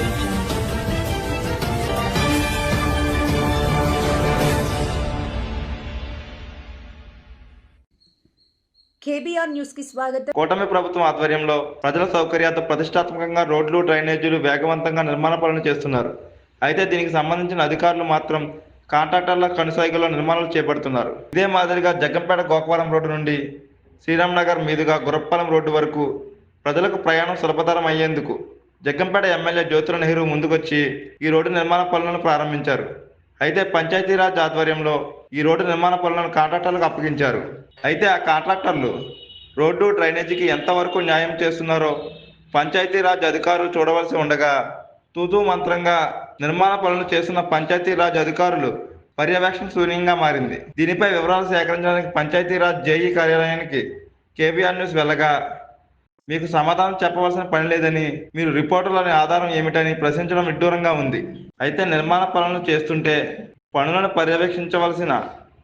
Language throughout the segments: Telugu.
audio కేబీఆర్ న్యూస్కి స్వాగతం. కూటమి ప్రభుత్వం ఆధ్వర్యంలో ప్రజల సౌకర్యార్థ ప్రతిష్టాత్మకంగా రోడ్లు డ్రైనేజీలు వేగవంతంగా నిర్మాణ పనులు చేస్తున్నారు. అయితే దీనికి సంబంధించిన అధికారులు మాత్రం కాంట్రాక్టర్ల కనుసైగలో నిర్మాణాలు చేపడుతున్నారు. ఇదే మాదిరిగా జగ్గంపేట గోకవరం రోడ్డు నుండి శ్రీరామ్ నగర్ మీదుగా గురప్పలం రోడ్డు వరకు ప్రజలకు ప్రయాణం సులభతరం అయ్యేందుకు జగ్గంపేట ఎమ్మెల్యే జ్యోతుల నెహ్రూ ముందుకొచ్చి ఈ రోడ్డు నిర్మాణ పనులను ప్రారంభించారు. అయితే పంచాయతీరాజ్ ఆధ్వర్యంలో ఈ రోడ్డు నిర్మాణ పనులను కాంట్రాక్టర్లకు అప్పగించారు. అయితే ఆ కాంట్రాక్టర్లు రోడ్డు డ్రైనేజీకి ఎంతవరకు న్యాయం చేస్తున్నారో పంచాయతీరాజ్ అధికారులు చూడవలసి ఉండగా తూతూ మంత్రంగా నిర్మాణ పనులు చేస్తున్న పంచాయతీరాజ్ అధికారులు పర్యవేక్షణ శూన్యంగా మారింది. దీనిపై వివరాలు సేకరించడానికి పంచాయతీరాజ్ జేఈ కార్యాలయానికి కేబీఆర్ న్యూస్ వెళ్ళగా మీకు సమాధానం చెప్పవలసిన పని లేదని మీరు రిపోర్టులని ఆధారం ఏమిటని ప్రశ్నించడం విడ్డూరంగా ఉంది. అయితే నిర్మాణ పనులను చేస్తుంటే పనులను పర్యవేక్షించవలసిన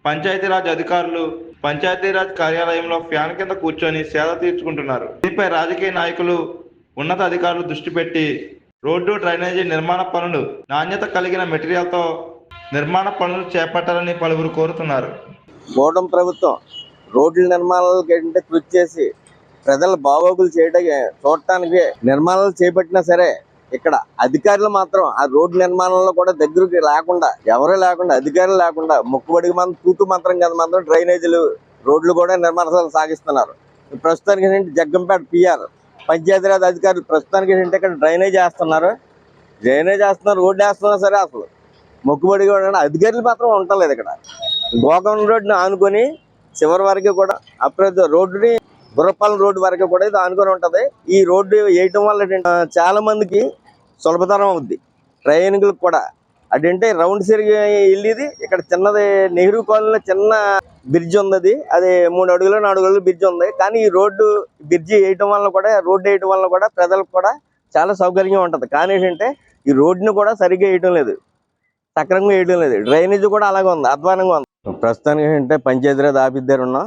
పంచాయతీరాజ్ అధికారులు పంచాయతీరాజ్ కార్యాలయంలో ఫ్యాన్ కింద కూర్చొని సేద తీర్చుకుంటున్నారు. దీనిపై రాజకీయ నాయకులు ఉన్నత అధికారులు దృష్టి పెట్టి రోడ్డు డ్రైనేజీ నిర్మాణ పనులు నాణ్యత కలిగిన మెటీరియల్తో నిర్మాణ పనులు చేపట్టాలని పలువురు కోరుతున్నారు. మోడం ప్రభుత్వం రోడ్ల నిర్మాణాలకు ఏంటంటే కృషి చేసి ప్రజల బాగోగులు చేయడానికి చూడటానికి నిర్మాణాలు చేపట్టినా సరే ఇక్కడ అధికారులు మాత్రం ఆ రోడ్డు నిర్మాణంలో కూడా దగ్గరికి లేకుండా ఎవరు లేకుండా అధికారులు లేకుండా ముక్కుబడికి మనం తూతు మంత్రం కదా మాత్రం డ్రైనేజీలు రోడ్లు కూడా నిర్మాణాలు సాగిస్తున్నారు. ప్రస్తుతానికి ఏంటంటే జగ్గంపేట పిఆర్ పంచాయతీరాజ్ అధికారులు ప్రస్తుతానికి ఏంటంటే ఇక్కడ డ్రైనేజ్ వేస్తున్నారు. డ్రైనేజ్ వేస్తున్నారు రోడ్డు వేస్తున్నారు సరే అసలు మొక్కుబడి కూడా అధికారులు మాత్రం ఉండలేదు ఇక్కడ. గోకవరం రోడ్డుని ఆనుకొని చివరి వరకు కూడా అప్రద రోడ్డుని బుర్రపాలెం రోడ్డు వరకు కూడా ఇది ఆనుకొని ఉంటుంది. ఈ రోడ్డు వేయటం వల్ల చాలా మందికి సులభతరం అవుద్ది. ట్రైన్లకు కూడా. అదంటే రౌండ్ సిరిగి వెళ్ళేది ఇక్కడ చిన్నది నెహ్రూ కాలనీలో చిన్న బ్రిడ్జ్ ఉంది అది మూడు అడుగులు నాలుగు అడుగులు బ్రిడ్జ్ ఉంది. కానీ ఈ రోడ్డు బ్రిడ్జి వేయటం వల్ల కూడా రోడ్డు వేయటం వల్ల కూడా ప్రజలకు కూడా చాలా సౌకర్యంగా ఉంటుంది. కానీ ఏంటంటే ఈ రోడ్డుని కూడా సరిగ్గా వేయటం లేదు. సక్రంగా వేయడం లేదు. డ్రైనేజ్ కూడా అలాగే ఉంది అధ్వానంగా ఉంది. ప్రస్తుతానికి ఏంటంటే పంచాయతీరాజ్ ఆఫీస్ దగ్గర ఉన్నాం.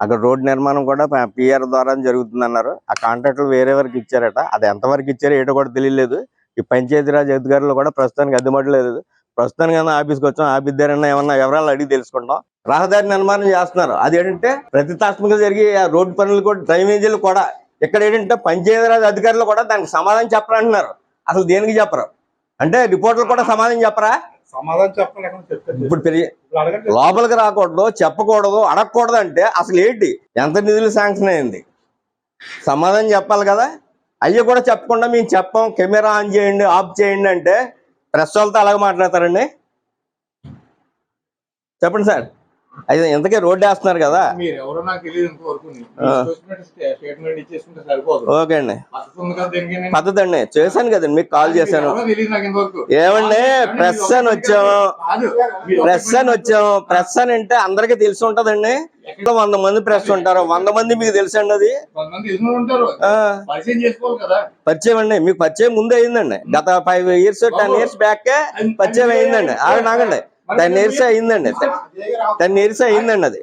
అక్కడ రోడ్ నిర్మాణం కూడా పిఆర్ ద్వారా జరుగుతుంది అన్నారు ఆ కాంట్రాక్టులు వేరే వరకు ఇచ్చారట. అది ఎంతవరకు ఇచ్చారో ఏటో కూడా తెలియలేదు. ఈ పంచాయతీరాజ్ అధికారులు కూడా ప్రస్తుతానికి అద్దెమట్లేదు ప్రస్తుతానికి ఏమన్నా ఆఫీస్కి వచ్చాం ఆఫీస్ దగ్గర ఏమన్నా వివరాలు అడిగి తెలుసుకుంటాం. రహదారి నిర్మాణం చేస్తున్నారు. అది ఏంటంటే ప్రతిష్టాత్మకంగా జరిగే ఆ రోడ్డు పనులు కూడా డ్రైనేజీలు కూడా ఇక్కడ ఏంటంటే పంచాయతీరాజ్ అధికారులు కూడా దానికి సమాధానం చెప్పరంటున్నారు. అసలు దేనికి చెప్పరు? అంటే రిపోర్టులు కూడా సమాధానం చెప్పరా? సమాధానం ఇప్పుడు పెరిగి లోపలికి రాకూడదు చెప్పకూడదు అడగకూడదు అంటే అసలు ఏంటి? ఎంత నిధులు శాంక్షన్ అయింది? సమాధానం చెప్పాలి కదా? అయ్యి కూడా చెప్పకుండా మేము చెప్పాం కెమెరా ఆన్ చేయండి ఆఫ్ చేయండి అంటే ప్రెస్ వాళ్ళతో అలాగే మాట్లాడతారండి? చెప్పండి సార్. అయితే ఇంతకీ రోడ్డు వేస్తున్నారు కదా. ఓకే అండి. పద్ధతి అండి చేశాను కదండి మీకు కాల్ చేశాను. ఏమండి ప్రెస్ అని వచ్చాము ప్రెస్ అని వచ్చాము ప్రెస్ అని అంటే అందరికీ తెలిసి ఉంటదండి. ఇంకా వంద మంది ప్రెస్ ఉంటారు. వంద మంది మీకు తెలుసండి అది. పరిచయం అండి. మీకు పరిచయం ముందే అయిందండి. గత five years ten years back పరిచయం అయిందండి. ఆగండి ఆగండి. టెన్ ఇయర్స్ అయిందండి టెన్ ఇయర్స్ అయిందండి అది.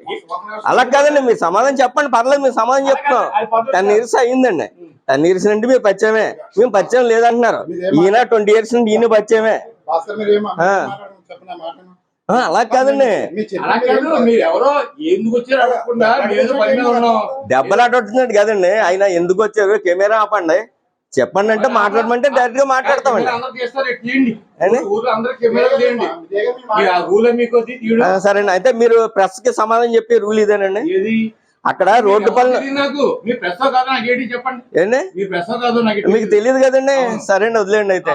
అలా కాదండి మీరు సమాధానం చెప్పండి పర్లేదు మీరు సమాధానం చెప్తున్నాం. టెన్ ఇయర్స్ అయిందండి. టెన్ ఇయర్స్ నుండి మీరు పరిచయమే. మేము పరిచయం లేదంటున్నారు. ఈయన ట్వంటీ ఇయర్స్ నుండి ఈయన పరిచయమే. అలా కాదండి. మేము దెబ్బలాటొచ్చినట్టు కదండి. ఆయన ఎందుకు వచ్చారు కెమెరా ఆపండి. చెప్పండి అంటే మాట్లాడమంటే డైరెక్ట్గా మాట్లాడతామండి. ఆ, సరేండి అయితే మీరు ప్రెస్కి సమాధానం చెప్పే రూల్ ఇదేనండి? ఏది? అక్కడ రోడ్డు పనులు తెలియదు నాకు? మీ ప్రెస్ కాదు నాకు ఏంటి చెప్పండి? ఏంటి మీ ప్రెస్ కాదు నాకు మీకు తెలియదు. కదండి. సరేండి వదిలేండి అయితే.